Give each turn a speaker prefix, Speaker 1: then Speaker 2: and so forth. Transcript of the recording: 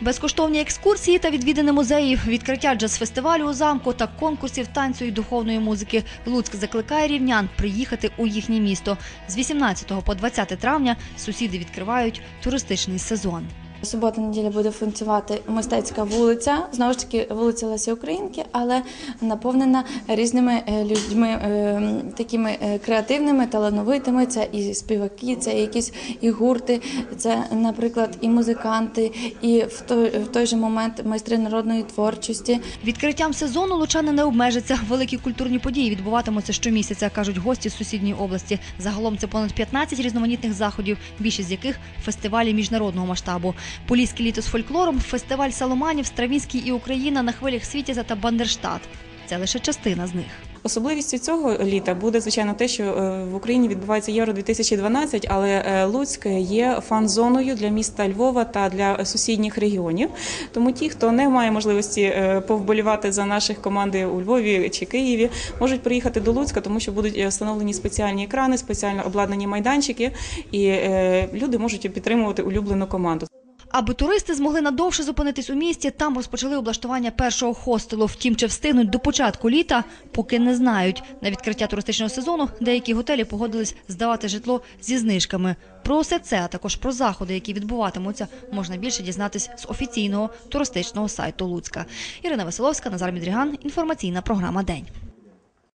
Speaker 1: Безкоштовні екскурсії та відвідини музеїв, відкриття джаз-фестивалю у замку та конкурсів танцю і духовної музики. Луцьк закликає рівнян приїхати у їхнє місто. З 18 по 20 травня сусіди відкривають туристичний сезон.
Speaker 2: Субота неділя буде функціонувати мистецька вулиця, знову ж таки вулиця Лесі Українки, але наповнена різними е, людьми, е, такими е, креативними, талановитими. Це і співаки, це якісь і гурти, це, наприклад, і музиканти, і в той, в той же момент майстри народної творчості.
Speaker 1: Відкриттям сезону лучани не обмежаться. Великі культурні події відбуватимуться щомісяця, кажуть гості з сусідньої області. Загалом це понад 15 різноманітних заходів, більшість з яких фестивалі міжнародного масштабу. Поліське літо з фольклором, фестиваль Саломанів, Стравінський і Україна на хвилях Світязя та Бандерштат. Це лише частина з них.
Speaker 3: Особливістю цього літа буде звичайно те, що е, в Україні відбувається Євро 2012 але е, Луцьк є фан-зоною для міста Львова та для сусідніх регіонів. Тому ті, хто не має можливості е, повболівати за наших команди у Львові чи Києві, можуть приїхати до Луцька, тому що будуть встановлені спеціальні екрани, спеціально обладнані майданчики, і люди можуть підтримувати улюблену команду.
Speaker 1: Аби туристи змогли надовше зупинитись у місті, там розпочали облаштування першого хостелу. Втім, чи встигнуть до початку літа, поки не знають. На відкриття туристичного сезону деякі готелі погодились здавати житло зі знижками. Про все це, а також про заходи, які відбуватимуться, можна більше дізнатись з офіційного туристичного сайту Луцька. Ірина Василовська, Назар Мідріган. Інформаційна програма День.